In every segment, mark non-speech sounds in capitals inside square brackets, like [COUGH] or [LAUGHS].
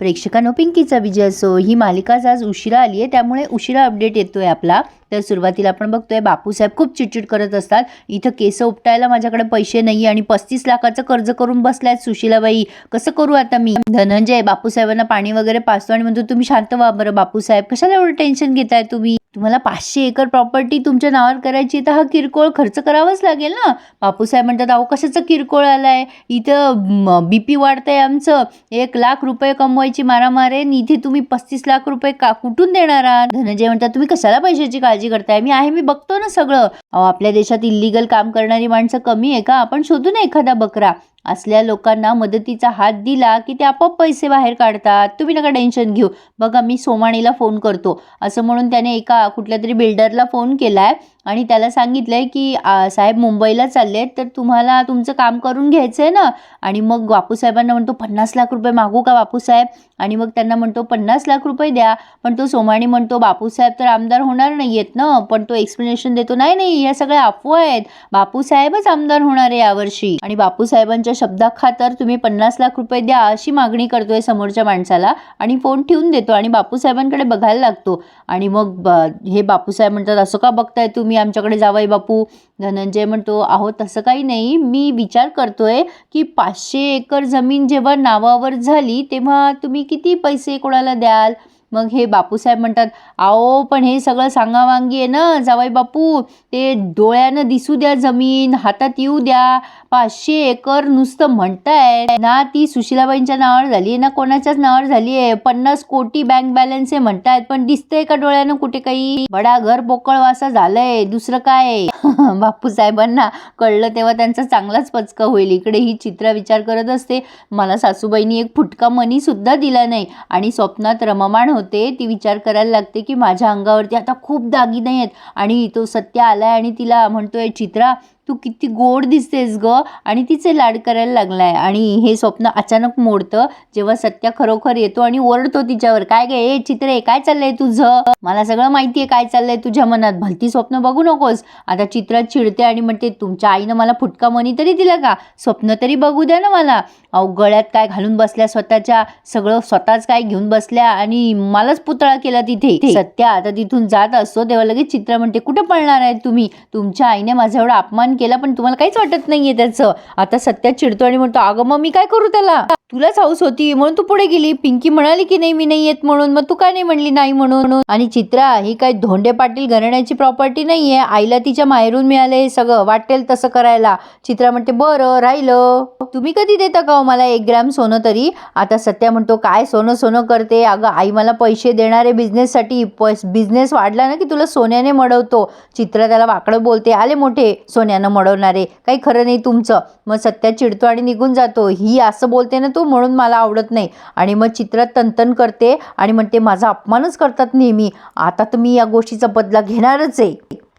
प्रेक्षकांनो पिंकीचा विजय असो ही मालिकाच आज उशिरा आली आहे. त्यामुळे उशिरा अपडेट येतोय आपला. तर सुरुवातीला आपण बघतोय बापूसाहेब खूप चिडचिड करत असतात. इथं केस उपटायला माझ्याकडे पैसे नाही आणि पस्तीस लाखाचं कर्ज करून बसलाय सुशीलाबाई. कसं करू आता मी? धनंजय बापूसाहेबांना पाणी वगैरे पाचतो आणि म्हणतो तुम्ही शांत व्हा बरं बापूसाहेब. कशाला एवढं टेन्शन घेताय तुम्ही? तुम्हाला पाचशे एकर प्रॉपर्टी तुमच्या नावावर करायची तर हा किरकोळ खर्च करावाच लागेल ना? बापूसाहेब म्हणतात अहो कशाचं किरकोळ आलाय? इथं बी पी वाढतंय आमचं. एक लाख रुपये कमवायची मारामार आहे आणि इथे तुम्ही पस्तीस लाख रुपये का कुठून देणार आहात? धनंजय म्हणतात तुम्ही कशाला पैशाची काळजी करताय? मी आहे मी बघतो ना सगळं. अहो आपल्या देशात इलिगल काम करणारी माणसं कमी आहे का? आपण शोधू ना एखादा बकरा. असल्या लोकांना मदतीचा हात दिला की ते आपोआप पैसे बाहेर काढतात. तुम्ही नका टेन्शन घेऊ. बघा मी सोमाणीला फोन करतो. असं म्हणून त्याने एका कुठल्या तरी बिल्डरला फोन केला आहे आणि त्याला सांगितलं आहे की साहेब मुंबईला चालले आहेत तर तुम्हाला तुमचं काम करून घ्यायचं आहे ना? आणि मग बापूसाहेबांना म्हणतो पन्नास लाख रुपये मागू का बापूसाहेब? आणि मग त्यांना म्हणतो पन्नास लाख रुपये द्या. पण तो सोमाणी म्हणतो बापूसाहेब तर आमदार होणार नाही आहेत ना? पण तो एक्सप्लेनेशन देतो नाही नाही या सगळ्या अफवा आहेत. बापूसाहेबच आमदार होणार आहे यावर्षी. आणि बापूसाहेबांच्या शब्दाखातर तुम्ही पन्नास लाख रुपये द्या अशी मागणी करतोय समोरच्या माणसाला आणि फोन ठेवून देतो आणि बापूसाहेबांकडे बघायला लागतो. आणि मग ब- हे बापूसाहेब म्हणतात असं का बघताय तुम्ही? आमच्याकडे जावाई बापू. धनंजय म्हणतो आहो तसं काही नाही. मी विचार करतोय की पाचशे एकर जमीन जेव्हा नावावर झाली तेव्हा तुम्ही किती पैसे कोणाला द्याल? मग हे बापूसाहेब म्हणतात आओ पण हे सगळं सांगावांगी आहे ना जावाई बापू. ते डोळ्यानं दिसू द्या जमीन हातात येऊ द्या. पाचशे एकर नुसतं म्हणताय ना ती सुशीलाबाईंच्या नावावर झाली आहे ना कोणाच्याच नावावर झाली आहे. पन्नास कोटी बँक बॅलन्स आहे म्हणतायत पण दिसतंय का डोळ्यानं कुठे काही? बडा घर पोकळवासा झालंय दुसरं काय [LAUGHS] बापू साहेबांना कळलं तेव्हा त्यांचा चांगलाच पचका होईल. इकडे ही चित्रा विचार करत असते. मला सासूबाईंनी एक फुटका मनी सुद्धा दिला नाही आणि स्वप्नात रममाण होते. ती विचार करायला लागते की माझ्या अंगावरती आता खूप दागिने आहेत आणि तो सत्य आहे आणि तिला म्हणतो आहे चित्रा तू किती गोड दिसतेस ग. आणि तिचे लाड करायला लागलाय. आणि हे स्वप्न अचानक मोडतं. जेव्हा सत्या खरोखर येतो आणि ओरडतो तिच्यावर काय गे ए चित्रे काय चाललंय तुझं? मला सगळं माहितीये काय चाललंय तुझ्या मनात. भलती स्वप्न बघू नकोस. आता चित्र चिडते आणि म्हणते तुमच्या आईनं मला फुटका मनी तरी दिला का? स्वप्न तरी बघू द्या ना मला. अहो गळ्यात काय घालून बसल्या स्वतःच्या? सगळं स्वतःच काय घेऊन बसल्या? आणि मलाच पुतळा केला तिथे. सत्या आता तिथून जात असतो तेव्हा लगेच चित्र म्हणते कुठे पळणार आहे तुम्ही? तुमच्या आईने माझा एवढा अपमान केला पण तुम्हाला काहीच वाटत नाहीये त्याचं. आता सत्या चिडतो आणि म्हणतो अगं मग मी काय करू त्याला? तुलाच हाऊस होती म्हणून तू पुढे गेली. पिंकी म्हणाली की नाही मी नाही येत म्हणून. मग तू काय नाही म्हणली नाही म्हणून? आणि चित्रा ही काय धोंडे पाटील घराण्याची प्रॉपर्टी नाहीये. आईला तिच्या माहेरून मिळाले हे सगळं. वाटेल तसं करायला. चित्रा म्हणते बरं राहिलं. तुम्ही कधी देता का हो मला एक ग्रॅम सोनं तरी? आता सत्या म्हणतो काय सोनं सोनं करते. अगं आई मला पैसे देणारे बिझनेससाठी बिझनेस वाढला ना की तुला सोन्याने मडवतो. चित्रा त्याला वाकडं बोलते आले मोठे सोन्यानं. मडवणारे. काही खरं नाही तुमचं. मग सत्या चिडतो आणि निघून जातो. ही असं बोलते ना तू म्हणून मला आवडत नाही. आणि मग चित्र तंतन करते आणि म्हणते माझा अपमानच करतात नेहमी. आता तर मी या गोष्टीचा बदला घेणारच आहे.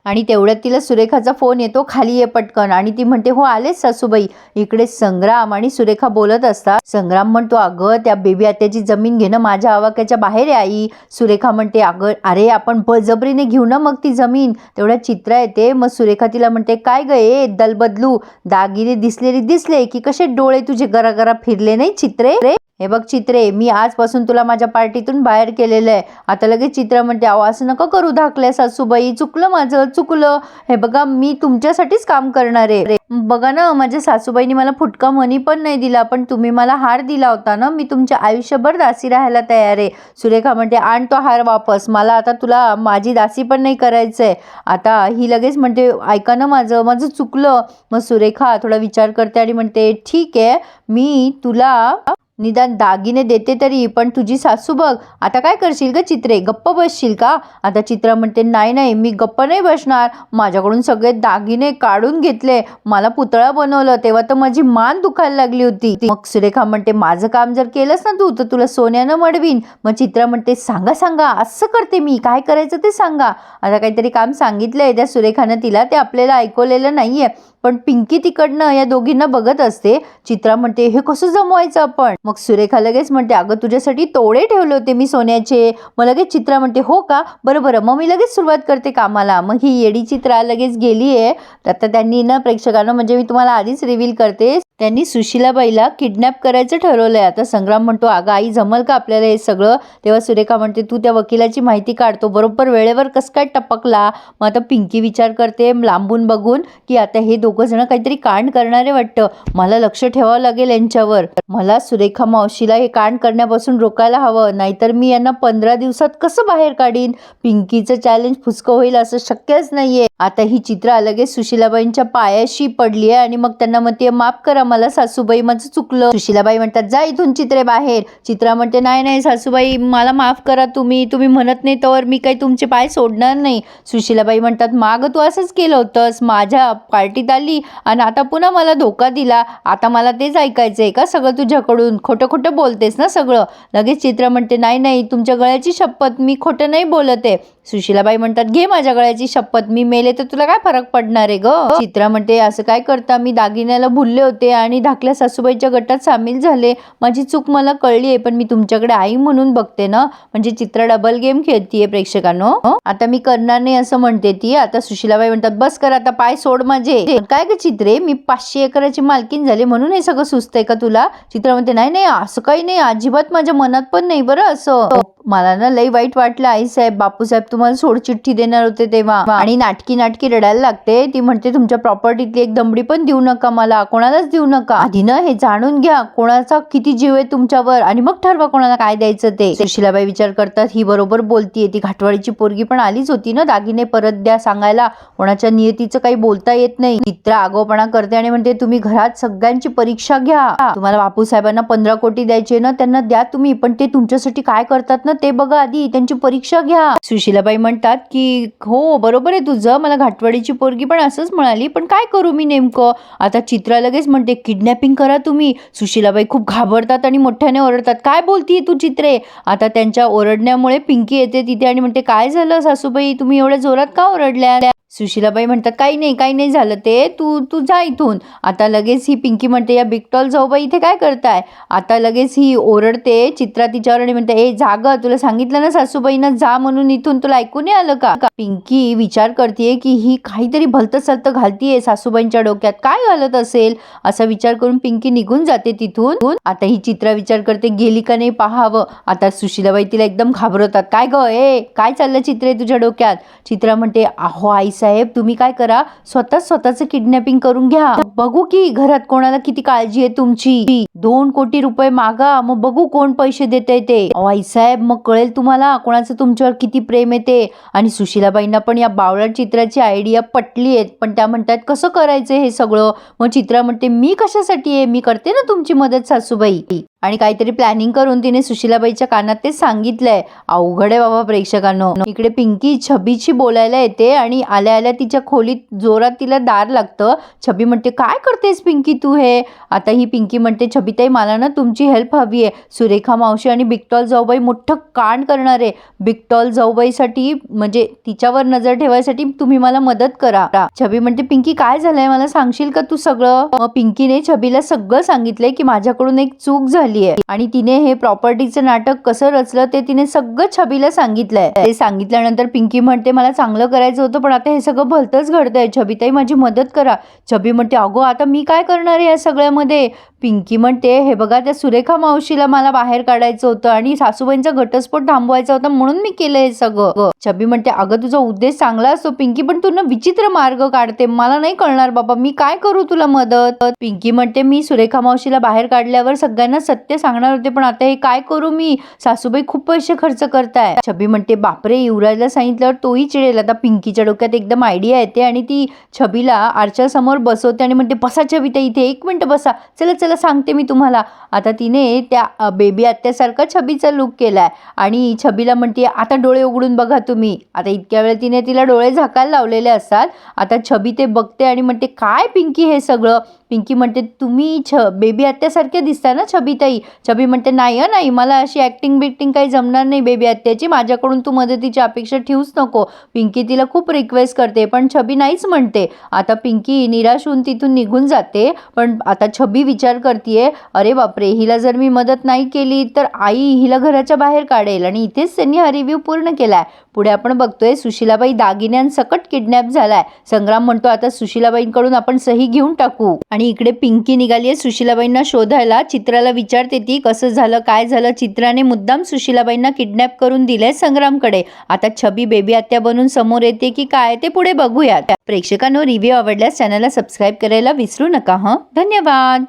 आणि तेवढ्यात तिला सुरेखाचा फोन येतो खाली ये पटकन. आणि ती म्हणते हो आलेच सासूबाई. इकडे संग्राम आणि सुरेखा बोलत असतात. संग्राम म्हणतो अगं त्या बेबी आत्याची जमीन घेणं माझ्या आवाक्याच्या बाहेर आहे आई. सुरेखा म्हणते अगं अरे आपण बळजबरीने घेऊ ना मग ती जमीन. तेवढ्या चित्र येते. मग सुरेखा तिला म्हणते काय ग ए दलबदलू. दागिने दिसलेली दिसले की कसे डोळे तुझे गरागरा फिरले नाही चित्रे? रे हे बघ चित्रे मी आजपासून तुला माझ्या पार्टीतून बाहेर केलेलं आहे. आता लगेच चित्र म्हणते अहो असं नका करू धाकल्या सासूबाई चुकलं माझं चुकलं. हे बघा मी तुमच्यासाठीच काम करणार आहे. बघा ना माझ्या सासूबाईनी मला फुटका मनी पण नाही दिला पण तुम्ही मला हार दिला होता ना मी तुमच्या आयुष्यभर दासी राहायला तयार आहे. सुरेखा म्हणते आण तो हार वापस मला आता तुला माझी दासी पण नाही करायचंय. आता ही लगेच म्हणते ऐका ना माझं माझं चुकलं. मग सुरेखा थोडा विचार करते आणि म्हणते ठीक आहे मी तुला निदान दागिने देते तरी पण तुझी सासू बघ आता काय करशील ग चित्रे? गप्प बसशील का? आता चित्रा म्हणते नाही नाही मी गप्प नाही बसणार. माझ्याकडून सगळे दागिने काढून घेतले. मला पुतळा बनवलं. तेव्हा तर माझी मान दुखायला लागली होती. मग सुरेखा म्हणते माझं काम जर केलंस ना तू तर तुला सोन्यानं मडवीन. मग चित्रा म्हणते सांगा सांगा असं करते मी. काय करायचं ते सांगा. आता काहीतरी काम सांगितलंय त्या सुरेखानं तिला ते आपल्याला ऐकवलेलं नाहीये. पण पिंकी तिकडनं या दोघींना बघत असते. चित्रा म्हणते हे कसं जमवायचं आपण? मग सुरेखा लगेच म्हणते अगं तुझ्यासाठी तोडे ठेवले होते मी सोन्याचे. मग लगेच चित्रा म्हणते हो का? बरं बरं. मग मी लगेच सुरुवात करते कामाला. मग ही येडी चित्रा लगेच गेली आहे आता त्यांनी ना प्रेक्षकांना म्हणजे मी तुम्हाला आधीच रिव्हील करते त्यांनी सुशिलाबाईला किडनॅप करायचं ठरवलंय. आता संग्राम म्हणतो अगं आई जमल का आपल्याला हे सगळं? तेव्हा सुरेखा म्हणते तू त्या वकिलाची माहिती काढतो बरोबर वेळेवर कसं काय टपकला? मग आता पिंकी विचार करते लांबून बघून की आता हे दोघं जण काहीतरी कांड करणारे वाटतं. मला लक्ष ठेवावं लागेल यांच्यावर. मला सुरेखा मावशीला हे कांड करण्यापासून रोकायला हवं. नाहीतर मी यांना पंधरा दिवसात कसं बाहेर काढीन? पिंकीचं चॅलेंज फुसकं होईल असं शक्यच नाहीये. आता ही चित्रा लगेच सुशिलाबाईंच्या पायाशी पडली आहे आणि मग त्यांना म्हणते माफ करा मला सासूबाई माझं चुकलं. सुशिलाबाई म्हणतात जा इथून चित्रे बाहेर. चित्रा म्हणते नाही नाही सासूबाई मला माफ करा तुम्ही. तुम्ही म्हणत नाही तर मी काही तुमचे पाय सोडणार नाही. सुशिलाबाई म्हणतात माग तू असंच केलं होतंस. माझ्या पार्टीत आली आणि आता पुन्हा मला धोका दिला. आता मला तेच ऐकायचं आहे का सगळं तुझ्याकडून? खोटं खोटं बोलतेस ना सगळं. लगेच चित्रा म्हणते नाही नाही तुमच्या गळ्याची शपथ मी खोटं नाही बोलत आहे. सुशिलाबाई म्हणतात घे माझ्या गळ्याची शपथ. मी मेले तर तुला काय फरक पडणार आहे ग? चित्रा म्हणते असं काय करता? मी दागिन्याला भुलले होते आणि धाकल्या सासूबाईच्या गटात सामील झाले. माझी चूक मला कळली आहे पण मी तुमच्याकडे आई म्हणून बघते ना? म्हणजे चित्रा डबल गेम खेळतीये प्रेक्षकांनो. आता मी करणार नाही असं म्हणते ती. आता सुशिलाबाई म्हणतात बस कर आता पाय सोड माझे. काय ग चित्रे? मी पाचशे एकराची मालकीन झाले म्हणून हे सगळं सुचतंय का तुला? चित्र म्हणते नाही नाही असं काही नाही. अजिबात माझ्या मनात पण नाही बरं असं. मला ना लई वाईट वाटलं आई साहेब बापूसाहेब तुम्हाला सोड चिठ्ठी देणार होते तेव्हा. आणि नाटकी नाटकी रडायला लागते. ती म्हणते तुमच्या प्रॉपर्टीतली एक दमडी पण देऊ नका मला. कोणालाच देऊ नका. आधी ना हे जाणून घ्या कोणाचा किती जीव आहे तुमच्यावर आणि मग ठरवा कोणाला काय द्यायचं ते. सुशिलाबाई विचार करतात ही बरोबर बोलतीये. ती घाटवाडीची पोरगी पण आलीच होती ना दागिने परत द्या सांगायला. कोणाच्या नियतीचं काही बोलता येत नाही. चित्र आगोपणा करते आणि म्हणते तुम्ही घरात सगळ्यांची परीक्षा घ्या. तुम्हाला बापू साहेबांना पंधरा कोटी द्यायचे ना त्यांना द्या तुम्ही. पण ते तुमच्यासाठी काय करतात ना ते बघा आधी. त्यांची परीक्षा घ्या. सुशिलाबाई म्हणतात की हो बरोबर आहे तुझं. मला घाटवाडीची पोरगी पण असंच म्हणाली. पण काय करू मी नेमकं? आता चित्रा लगेच म्हणते किडनॅपिंग करा तुम्ही. सुशिलाबाई खूप घाबरतात आणि मोठ्याने ओरडतात. काय बोलतीये तू चित्रे? आता त्यांच्या ओरडण्यामुळे पिंकी येते तिथे आणि म्हणते काय झालं सासूबाई? तुम्ही एवढ्या जोरात का ओरडल्या? सुशिलाबाई म्हणतात काही नाही काही नाही झालं ते तू तू जा इथून. आता लगेच ही पिंकी म्हणते या बिगटॉल जाऊबाई इथे काय करताय? आता लगेच ही ओरडते चित्रा तिच्यावर आणि म्हणते ए जाग तुला सांगितलं ना सासूबाईनं जा म्हणून इथून तुला ऐकू नाही आलं का? पिंकी विचार करते की ही काहीतरी भलतं सलतं घालतीये सासूबाईंच्या डोक्यात काय घालत असेल? असा विचार करून पिंकी निघून जाते तिथून. आता ही चित्रा विचार करते गेली का नाही पाहावं? आता सुशिलाबाई तिला एकदम घाबरवतात काय ग ए काय चाललं चित्रे तुझ्या डोक्यात? चित्रा म्हणते अहो आईसा साहेब तुम्ही काय करा स्वतः स्वतःच किडनॅपिंग करून घ्या. बघू की घरात कोणाला किती काळजी आहे तुमची. दोन कोटी रुपये मागा मग बघू कोण पैसे देते ते. आई साहेब मग कळेल तुम्हाला कोणाचं तुमच्यावर किती प्रेम येते आणि सुशिलाबाईंना पण या बावळट चित्राची आयडिया पटली आहेत. पण त्या म्हणतात कसं करायचं हे सगळं? मग चित्रा म्हणते मी कशासाठी आहे? मी करते ना तुमची मदत सासूबाई. आणि काहीतरी प्लॅनिंग करून तिने सुशिलाबाईच्या कानात ते सांगितलंय. अवघड आहे बाबा प्रेक्षकांनो. इकडे पिंकी छबीची बोलायला येते आणि आल्या आल्या तिच्या खोलीत जोरात तिला दार लागतं. छबी म्हणते काय करतेस पिंकी तू हे? आता ही पिंकी म्हणते छबीताई मला ना तुमची हेल्प हवी आहे. सुरेखा मावशी आणि बिगटॉल जाऊबाई मोठं कांड करणार आहे. बिगटॉल जाऊबाईसाठी म्हणजे तिच्यावर नजर ठेवायसाठी तुम्ही मला मदत करा. छबी म्हणते पिंकी काय झालंय? मला सांगशील का तू सगळं? पिंकीने छबीला सगळं सांगितलंय की माझ्याकडून एक चूक झाली. आहे. आणि तिने हे प्रॉपर्टीचं नाटक कसं रचलं ते तिने सगळं छबीला सांगितलंय. ते सांगितल्यानंतर पिंकी म्हणते मला चांगलं करायचं होतं पण आता हे सगळं भलतंच घडतंय. छबीताई माझी मदत करा. छबी म्हणते अगो आता मी काय करणार आहे या सगळ्यामध्ये? पिंकी म्हणते हे बघा त्या सुरेखा मावशीला मला बाहेर काढायचं होतं आणि सासूबाईंचा घटस्फोट थांबवायचा होता म्हणून मी केलं हे सगळं. छबी म्हणते अगं तुझा उद्देश चांगला असतो पिंकी पण तू ना विचित्र मार्ग काढते. मला नाही कळणार बाबा मी काय करू तुला मदत? पिंकी म्हणते मी सुरेखा मावशीला बाहेर काढल्यावर सगळ्यांना सत्य सांगणार होते पण आता हे काय करू मी? सासूबाई खूप पैसे खर्च करताय. छबी म्हणते बापरे युवराजला सांगितल्यावर तोही चिडेल. आता पिंकीच्या डोक्यात एकदम आयडिया येते आणि ती छबीला आरच्या समोर बसवते आणि म्हणते बसा छबीता इथे एक मिनिट बसा. चला चला सांगते मी तुम्हाला. आता तिने त्या बेबी आत्यासारखा छबीचा लुक आहे आणि छबीला म्हणते आता डोळे उघडून बघा तुम्ही. आता इतक्या वेळ तिने तिला डोळे झाकायला लावलेले असतात. आता छबी ते बघते आणि म्हणते काय पिंकी हे सगळं? पिंकी म्हणते तुम्ही छ बेबी आत्यासारखे दिसता ना छबीताई? छबी म्हणते नाही हं नाही मला अशी ॲक्टिंग बिक्टिंग काही जमणार नाही बेबी आत्याची. माझ्याकडून तू मदतीची अपेक्षा ठेवूच नको. पिंकी तिला खूप रिक्वेस्ट करते पण छबी नाहीच म्हणते. आता पिंकी निराश होऊन तिथून निघून जाते पण आता छबी विचार करते अरे बापरे हिला जर मी मदत नाही केली तर आई हिला घराच्या बाहेर काढेल आणि इथेच त्यांनी हा रिव्ह्यू पूर्ण केलाय. पुढे आपण बघतोय सुशिलाबाई दागिन्यांसकट किडनॅप झालाय. संग्राम म्हणतो आता सुशिलाबाईंकडून आपण सही घेऊन टाकू. आणि आणि इकडे पिंकी निघाली आहे सुशीलाबाईंना शोधायला. चित्राला विचारते ती कसं झालं काय झालं? चित्राने मुद्दाम सुशीलाबाईंना किडनॅप करून दिलंय संग्रामकडे. आता छबी बेबी आत्या बनून समोर येते की काय ते पुढे बघूयात. प्रेक्षकांनो रिव्ह्यू आवडल्यास चॅनलला सबस्क्राईब करायला विसरू नका हं? धन्यवाद!